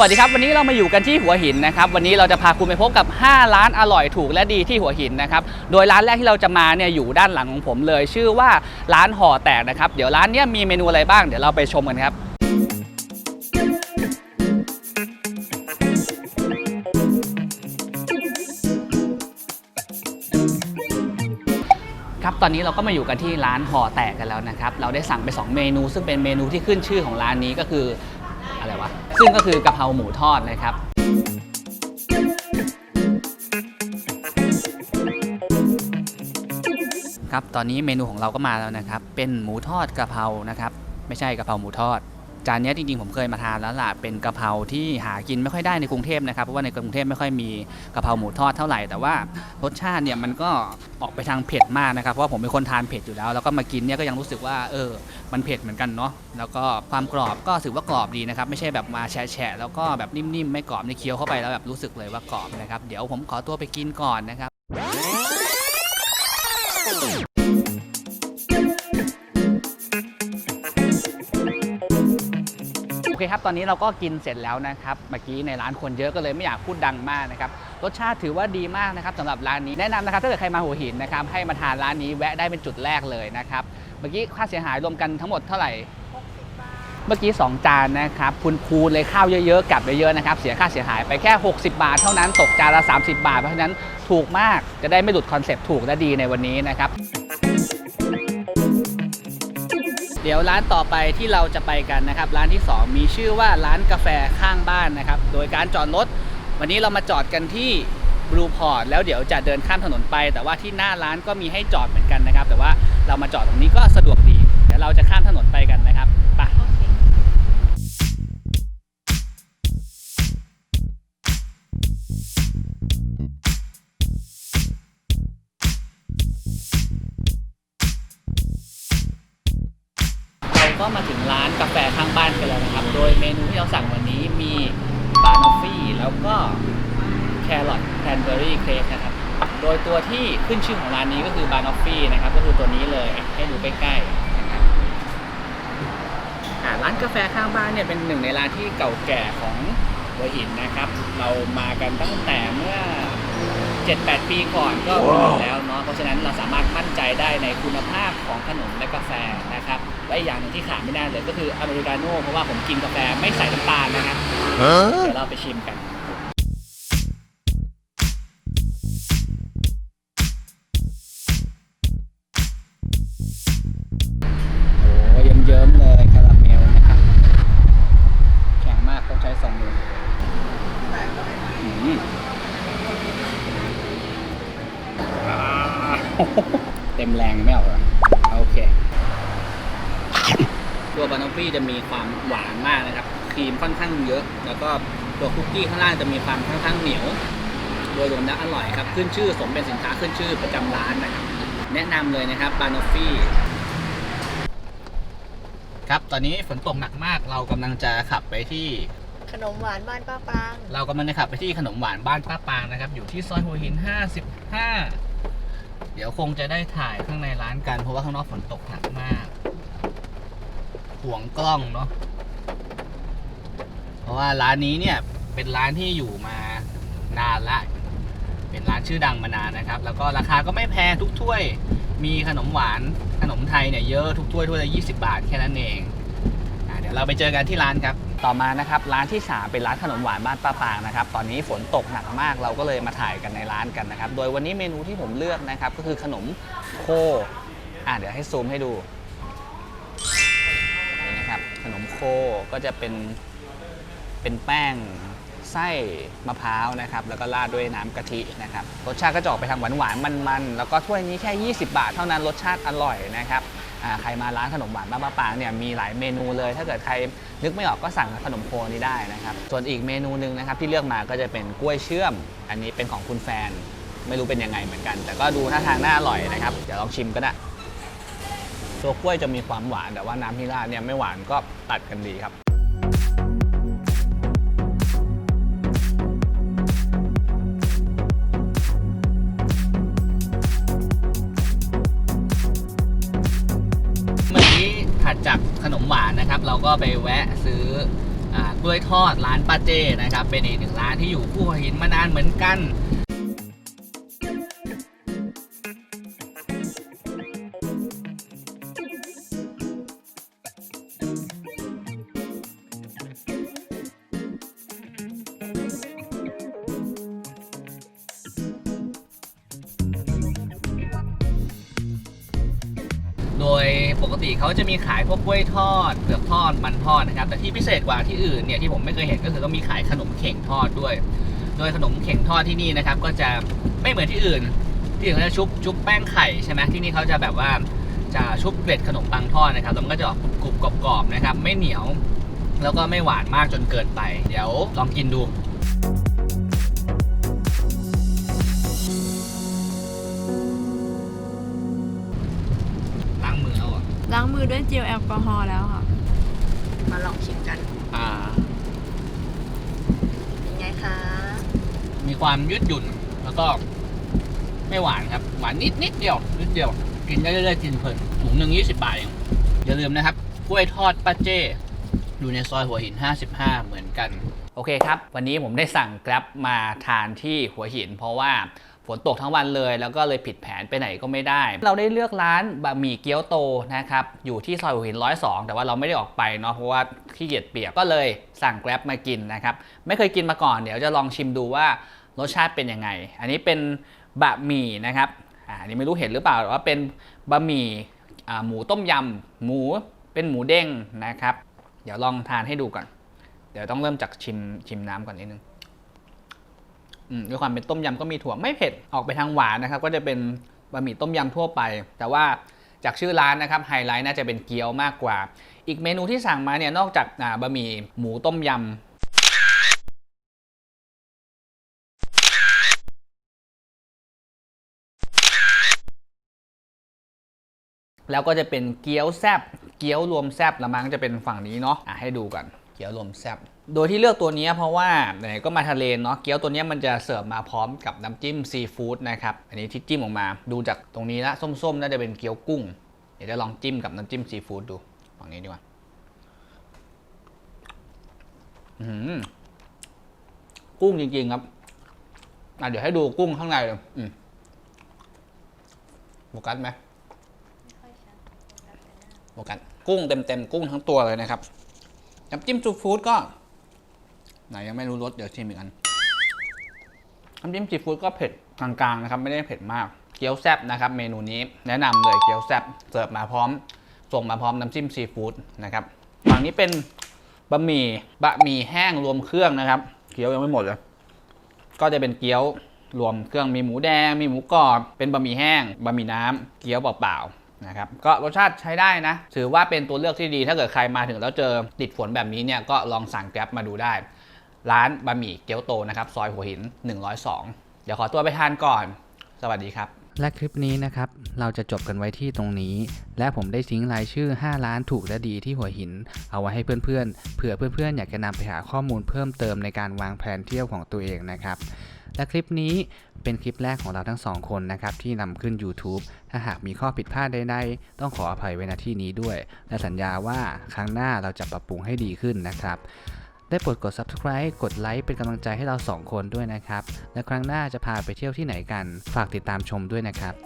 สวัสดีครับวันนี้เรามาอยู่กันที่หัวหินนะครับวันนี้เราจะพาคุณไปพบกับ 5 ร้านอร่อยถูกและดีที่หัวหินนะครับโดยร้านแรกที่เราจะมาเนี่ยอยู่ด้านหลังของผมเลย ชื่อว่าร้านห่อแตกนะครับเดี๋ยวร้านเนี้ยมีเมนูอะไรบ้างเดี๋ยวเราไปชมกันครับครับตอนนี้เราก็มาอยู่กันที่ร้านห่อแตกกันแล้วนะครับเราได้สั่งไป 2 เมนู ซึ่งเป็นเมนูที่ขึ้นชื่อของร้านนี้ก็คือ ซึ่งก็คือกะเพราหมูทอดนะครับครับตอนนี้เมนูของเราก็มาแล้วนะครับ เป็นหมูทอดกะเพรานะครับ ไม่ใช่กะเพราหมูทอด จานนี้จริงๆผมเคยมาทานแล้วล่ะเป็นกะเพราที่หากินไม่ค่อยได้ในกรุงเทพนะครับเพราะว่าในกรุงเทพไม่ค่อยมีกะเพราหมูทอดเท่าไหร่แต่ว่ารสชาติเนี่ยมันก็ออกไปทางเผ็ดมากนะครับเพราะว่าผมเป็นคนทานเผ็ดอยู่แล้วแล้วก็มากินเนี่ยก็ยังรู้สึกว่าเออมันเผ็ดเหมือนกันเนาะแล้วก็ความกรอบก็ถือว่ากรอบดีนะครับไม่ใช่แบบมาแฉะๆแล้วก็แบบนิ่มๆไม่กรอบในเคี้ยวเข้าไปแล้วแบบรู้สึกเลยว่ากรอบนะครับเดี๋ยวผมขอตัวไปกินก่อนนะครับ เคครับ ตอนนี้เราก็กินเสร็จแล้วนะครับ เมื่อกี้ในร้านคนเยอะก็เลยไม่อยากพูดดังมากนะครับ รสชาติถือว่าดีมากนะครับสำหรับร้านนี้ แนะนำนะครับ ถ้าเกิดใครมาหัวหินนะครับ ให้มาทานร้านนี้แวะได้เป็นจุดแรกเลยนะครับ เมื่อกี้ค่าเสียหายรวมกันทั้งหมดเท่าไหร่ เมื่อกี้ 2 จานนะครับพูนคูณเลยข้าวเยอะๆกลับเยอะๆนะครับ เสียค่าเสียหายไปแค่ 60 บาท เท่านั้น ตกจานละ 30 บาท เพราะฉะนั้นถูกมาก จะได้ไม่หลุดคอนเซปต์ถูกและดีในวันนี้นะครับ ดี๋ยวร้านต่อไปที่เราจะไปกันนะครับ ร้านที่ 2 มีชื่อว่าร้านกาแฟข้างบ้านนะครับ โดยการจอดรถ วันนี้เรามาจอดกันที่บลูพอร์ตแล้วเดี๋ยวจะเดินข้ามถนนไป แต่ว่าที่หน้าร้านก็มีให้จอดเหมือนกันนะครับ แต่ว่าเรามาจอดตรงนี้ก็สะดวกดีเดี๋ยวเราจะข้ามถนนไปกันนะครับ เมนูที่เราสั่งวันนี้มีบานอฟฟี่แล้วก็แครอทแคนเบอรี่เค้กนะครับ โดยตัวที่ขึ้นชื่อของร้านนี้ก็คือบานอฟฟี่นะครับ ก็คือตัวนี้เลยให้ดูใกล้ๆนะครับร้านกาแฟข้างบ้านเนี่ยเป็นหนึ่งในร้านที่เก่าแก่ของหัวหินนะครับ เรามากันตั้งแต่เมื่อ 7-8 ปีก่อนก็มีอยู่แล้วเนาะเพราะฉะนั้นเราสามารถมั่นใจได้ในคุณภาพของขนมและกาแฟนะครับและอีกอย่างหนึงที่ขาดไม่ได้เลยก็คืออเมริกาโน่เพราะว่าผมกินกาแฟไม่ใส่น้ำตาลนะครับเดี๋ยวเราไปชิมกัน เต็มแรงไม่เอาเหรอโอเค ตัวบานอฟฟี่จะมีความหวานมากนะครับ ครีมค่อนข้างเยอะ แล้วก็ตัวคุกกี้ข้างล่างจะมีความค่อนข้างเหนียว โดยรวมแล้วอร่อยครับ ขึ้นชื่อสมเป็นสินค้าขึ้นชื่อประจำร้านนะครับ แนะนำเลยนะครับบานอฟฟี่ครับ ตอนนี้ฝนตกหนักมาก เรากำลังจะขับไปที่ขนมหวานบ้านป้าปาง เรากำลังจะขับไปที่ขนมหวานบ้านป้าปางนะครับ อยู่ที่ซอยหัวหิน 55เดี๋ ยวคงจะได้ถ่ายข้างในร้านกัน เพราะว่าข้างนอกฝนตกหนักมากห่วงกล้องเนาะเพราะว่าร้านนี้เนี่ยเป็นร้านที่อยู่มานานละ เป็นร้านชื่อดังมานานนะครับ แล้วก็ราคาก็ไม่แพงทุกถ้วย มีขนมหวานขนมไทยเนี่ยเยอะทุกถ้วยถ้วยละ20 บาทแค่นั้นเองอเดี๋ยวเราไปเจอกันที่ร้านครับ ต่อมานะครับร้านที่ 3 เป็นร้านขนมหวานบ้านป้าปางนะครับตอนนี้ฝนตกหนักมากเราก็เลยมาถ่ายกันในร้านกันนะครับโดยวันนี้เมนูที่ผมเลือกนะครับก็คือขนมโคอะเดี๋ยวให้ซูมให้ดูนี่นะครับขนมโคก็จะเป็นเป็นแป้งไส้มะพร้าวนะครับแล้วก็ราดด้วยน้ำกะทินะครับรสชาติก็จะออกไปทางหวานหวานๆมันๆแล้วก็ถ้วยนี้แค่ 20 บาทเท่านั้นรสชาติอร่อยนะครับ ใครมาร้านขนมหวานบ้านป้าปางเนี่ยมีหลายเมนูเลย ถ้าเกิดใครนึกไม่ออกก็สั่งขนมโคนี้ได้นะครับ ส่วนอีกเมนูหนึ่งนะครับที่เลือกมาก็จะเป็นกล้วยเชื่อม อันนี้เป็นของคุณแฟน ไม่รู้เป็นยังไงเหมือนกัน แต่ก็ดูท่าทางน่าอร่อยนะครับ เดี๋ยวลองชิมก็ได้ ตัวกล้วยจะมีความหวานแต่ว่าน้ำที่ราดเนี่ยไม่หวานก็ตัดกันดีครับ ขนมหวานนะครับ เราก็ไปแวะซื้ออกล้วยทอดร้านป้าเจ้นะครับ เป็นอีกหนึ่งร้านที่อยู่คู่หินมานานเหมือนกัน ปกติเขาจะมีขายพวกกล้วยทอดเผือกทอดมันทอดนะครับ แต่ที่พิเศษกว่าที่อื่นเนี่ยที่ผมไม่เคยเห็นก็คือเขามีขายขนมเข่งทอดด้วย โดยขนมเข่งทอดที่นี่นะครับ ก็จะไม่เหมือนที่อื่น ที่อื่นเขาจะชุบชุบแป้งไข่ใช่ไหมที่นี่เขาจะแบบว่าจะชุบเกล็ดขนมปังทอดนะครับแล้วมันก็จะออกกรุบกรอบๆนะครับ ไม่เหนียว แล้วก็ไม่หวานมากจนเกินไป เดี๋ยวลองกินดู มือด้วยเจลแอลกอฮอล์แล้วค่ะ มาลองชิมกันอ่า เป็นไงคะมีความยืดหยุ่น แล้วก็ ไม่หวานครับ หวานนิดนิดเดียว นิดเดียว กินได้เรื่อยๆกินเพลินถุงหนึ่งยี่สิบบาทเองอย่าลืมนะครับ กล้วยทอดป้าเจ้อยู่ในซอยหัวหิน 55 เหมือนกัน โอเคครับ วันนี้ผมได้สั่ง Grab มาทานที่หัวหิน เพราะว่า ฝนตกทั้งวันเลย แล้วก็เลยผิดแผนไปไหนก็ไม่ได้ เราได้เลือกร้านบะหมี่เกี๊ยวโตนะครับอยู่ที่ซอยหัวหิน102แต่ว่าเราไม่ได้ออกไปเนาะเพราะว่าขี้เกียจเปียกก็เลยสั่ง Grab มากินนะครับไม่เคยกินมาก่อนเดี๋ยวจะลองชิมดูว่ารสชาติเป็นยังไง อันนี้เป็นบะหมี่นะครับอ่าอันนี้ไม่รู้เห็นหรือเปล่าแต่ว่าเป็นบะหมี่หมูต้มยำหมูเป็นหมูเด้งนะครับ เดี๋ยวลองทานให้ดูก่อน เดี๋ยวต้องเริ่มจากชิมชิมน้ำก่อนนิดนึง ด้วยความเป็นต้มยำก็มีถั่วไม่เผ็ดออกไปทางหวานนะครับ ก็จะเป็นบะหมี่ต้มยำทั่วไป แต่ว่าจากชื่อร้านนะครับไฮไลท์น่าจะเป็นเกี๊ยวมากกว่า อีกเมนูที่สั่งมาเนี่ยนอกจากาบะหมี่หมูต้มยำแล้วก็จะเป็นเกี๊ยวแซบเกี๊ยวรวมแซบละมั้งจะเป็นฝั่งนี้เนาะะให้ดูกัน เกี๊ยวรวมแซบ โดยที่เลือกตัวนี้เพราะว่าไหนๆก็มาทะเลเนาะเกี๊ยวตัวนี้มันจะเสิร์ฟมาพร้อมกับน้ำจิ้มซีฟู้ดนะครับอันนี้ที่จิ้มออกมาดูจากตรงนี้ละส้มๆน่าจะเป็นเกี๊ยวกุ้ง เดี๋ยวจะลองจิ้มกับน้ำจิ้มซีฟู้ดดูฝั่งนี้ดีกว่าอื้อหือกุ้งจริงๆครับอะเดี๋ยวให้ดูกุ้งข้างในเลยอืมโฟกัสไหมโฟกัสกุ้งเต็มๆกุ้งทั้งตัวเลยนะครับน้ำจิ้มซีฟู้ดก็ ไหนยังไม่รู้รสเดี๋ยวชิมอีกอันน้ำจิ้มซีฟู้ดก็เผ็ดกลางๆนะครับไม่ได้เผ็ดมาก เกี๊ยวแซ่บนะครับ เมนูนี้แนะนำเลยเกี๊ยวแซ่บเสิร์ฟมาพร้อม ส่งมาพร้อมน้ำจิ้มซีฟู้ดนะครับฝั่งนี้เป็นบะหมี่บะหมี่แห้งรวมเครื่องนะครับ เกี๊ยวยังไม่หมดเลยก็จะเป็นเกี๊ยวรวมเครื่องมีหมูแดง มีหมูกรอบ เป็นบะหมี่แห้งบะหมี่น้ำเกี๊ยวเปล่าๆนะครับก็รสชาติใช้ได้นะ ถือว่าเป็นตัวเลือกที่ดีถ้าเกิดใครมาถึงแล้วเจอติดฝนแบบนี้เนี่ยก็ลองสั่งแกร็บมาดูได้ ร้านบะหมี่เกี๊ยวโตนะครับ ซอยหัวหิน 102 เดี๋ยวขอตัวไปทานก่อน สวัสดีครับและคลิปนี้นะครับ เราจะจบกันไว้ที่ตรงนี้ และผมได้ทิ้งรายชื่อ 5 ร้านถูกและดีที่หัวหิน เอาไว้ให้เพื่อนๆ เผื่อเพื่อนๆ อยากจะนำไปหาข้อมูลเพิ่มเติมในการวางแผนเที่ยวของตัวเองนะครับ และคลิปนี้เป็นคลิปแรกของเราทั้งสองคนนะครับ ที่นำขึ้น YouTube ถ้าหากมีข้อผิดพลาดใดๆ ต้องขออภัยไว้ณที่นี้ด้วย และสัญญาว่าครั้งหน้าเราจะปรับปรุงให้ดีขึ้นนะครับ ได้โปรดกด subscribe กดไลค์เป็นกำลังใจให้เราสองคนด้วยนะครับ และครั้งหน้าจะพาไปเที่ยวที่ไหนกัน ฝากติดตามชมด้วยนะครับ